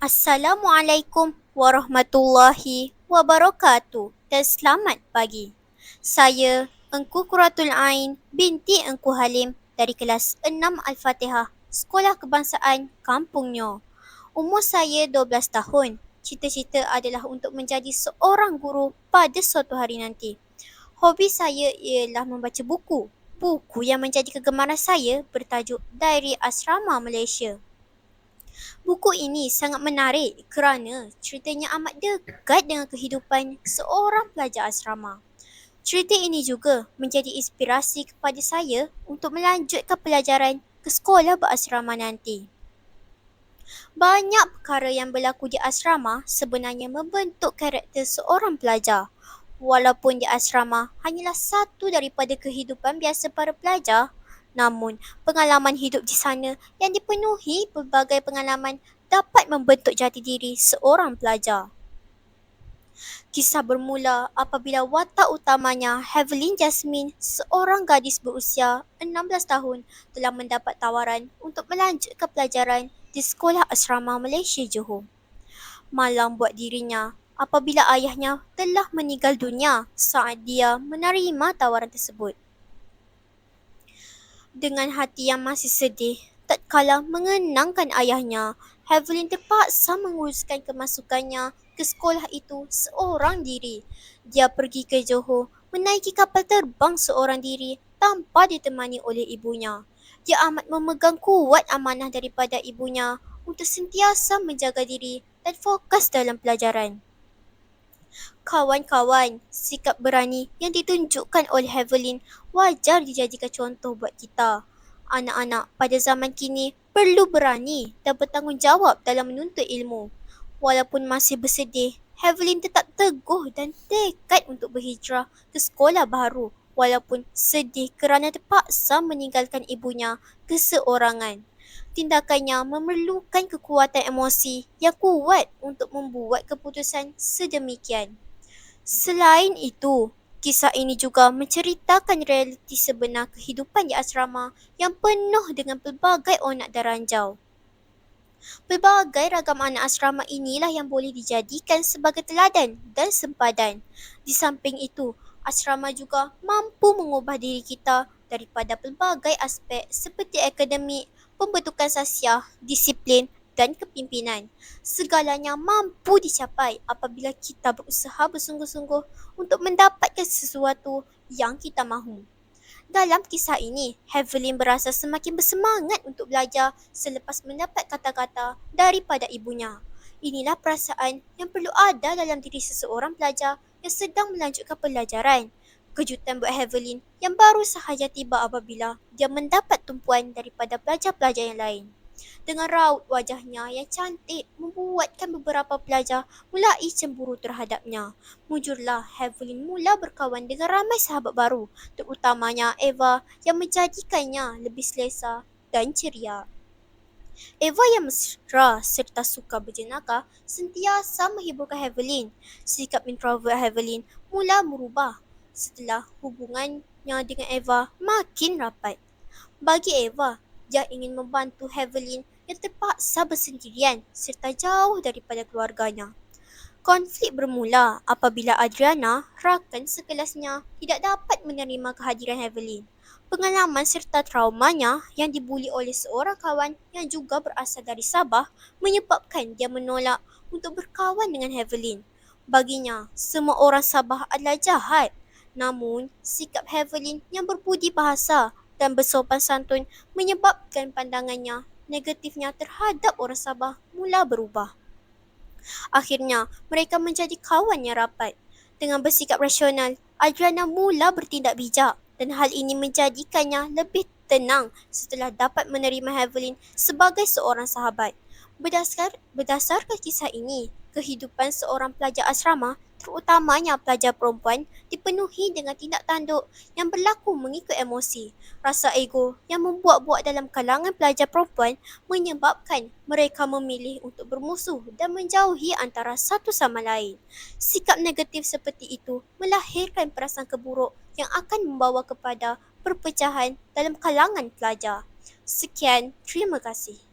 Assalamualaikum warahmatullahi wabarakatuh dan selamat pagi. Saya Engku Kuratul Ain binti Engku Halim dari kelas 6 Al-Fatihah, Sekolah Kebangsaan Kampung Nyo. Umur saya 12 tahun. Cita-cita adalah untuk menjadi seorang guru pada suatu hari nanti. Hobi saya ialah membaca buku. Buku yang menjadi kegemaran saya bertajuk Diary Asrama Malaysia. Buku ini sangat menarik kerana ceritanya amat dekat dengan kehidupan seorang pelajar asrama. Cerita ini juga menjadi inspirasi kepada saya untuk melanjutkan pelajaran ke sekolah berasrama nanti. Banyak perkara yang berlaku di asrama sebenarnya membentuk karakter seorang pelajar. Walaupun di asrama hanyalah satu daripada kehidupan biasa para pelajar, namun pengalaman hidup di sana yang dipenuhi pelbagai pengalaman dapat membentuk jati diri seorang pelajar. Kisah bermula apabila watak utamanya Hevelyn Jasmine, seorang gadis berusia 16 tahun telah mendapat tawaran untuk melanjutkan pelajaran di Sekolah Asrama Malaysia Johor. Malam buat dirinya apabila ayahnya telah meninggal dunia saat dia menerima tawaran tersebut. Dengan hati yang masih sedih, tak kala mengenangkan ayahnya, Evelyn terpaksa menguruskan kemasukannya ke sekolah itu seorang diri. Dia pergi ke Johor menaiki kapal terbang seorang diri tanpa ditemani oleh ibunya. Dia amat memegang kuat amanah daripada ibunya untuk sentiasa menjaga diri dan fokus dalam pelajaran. Kawan-kawan, sikap berani yang ditunjukkan oleh Evelyn wajar dijadikan contoh buat kita. Anak-anak pada zaman kini perlu berani dan bertanggungjawab dalam menuntut ilmu. Walaupun masih bersedih, Evelyn tetap teguh dan tekad untuk berhijrah ke sekolah baru walaupun sedih kerana terpaksa meninggalkan ibunya keseorangan tindakannya memerlukan kekuatan emosi yang kuat untuk membuat keputusan sedemikian. Selain itu, kisah ini juga menceritakan realiti sebenar kehidupan di asrama yang penuh dengan pelbagai onak dan ranjau. Pelbagai ragam anak asrama inilah yang boleh dijadikan sebagai teladan dan sempadan. Di samping itu, asrama juga mampu mengubah diri kita daripada pelbagai aspek seperti akademik, pembentukan sasiah, disiplin dan kepimpinan. Segalanya mampu dicapai apabila kita berusaha bersungguh-sungguh untuk mendapatkan sesuatu yang kita mahu. Dalam kisah ini, Evelyn berasa semakin bersemangat untuk belajar selepas mendapat kata-kata daripada ibunya. Inilah perasaan yang perlu ada dalam diri seseorang pelajar yang sedang melanjutkan pelajaran kejutan buat Evelyn yang baru sahaja tiba apabila dia mendapat tumpuan daripada pelajar-pelajar yang lain. Dengan raut wajahnya yang cantik membuatkan beberapa pelajar mulai cemburu terhadapnya. Mujurlah Evelyn mula berkawan dengan ramai sahabat baru, terutamanya Eva yang menjadikannya lebih selesa dan ceria. Eva yang mesra serta suka berjenaka sentiasa menghiburkan Evelyn. Sikap introvert Evelyn mula berubah setelah hubungannya dengan Eva makin rapat. Bagi Eva, dia ingin membantu Evelyn yang terpaksa bersendirian serta jauh daripada keluarganya. Konflik bermula apabila Adriana, rakan sekelasnya, tidak dapat menerima kehadiran Evelyn. Pengalaman serta traumanya yang dibuli oleh seorang kawan yang juga berasal dari Sabah menyebabkan dia menolak untuk berkawan dengan Evelyn. Baginya, semua orang Sabah adalah jahat Namun, sikap Evelyn yang berbudi bahasa dan bersopan santun menyebabkan pandangannya negatifnya terhadap orang Sabah mula berubah. Akhirnya, mereka menjadi kawan yang rapat. Dengan bersikap rasional, Adriana mula bertindak bijak dan hal ini menjadikannya lebih tenang setelah dapat menerima Evelyn sebagai seorang sahabat. Berdasar, berdasarkan kisah ini, kehidupan seorang pelajar asrama terutamanya pelajar perempuan dipenuhi dengan tindak tanduk yang berlaku mengikut emosi. Rasa ego yang membuat-buat dalam kalangan pelajar perempuan menyebabkan mereka memilih untuk bermusuh dan menjauhi antara satu sama lain. Sikap negatif seperti itu melahirkan perasaan keburuk yang akan membawa kepada perpecahan dalam kalangan pelajar. Sekian, terima kasih.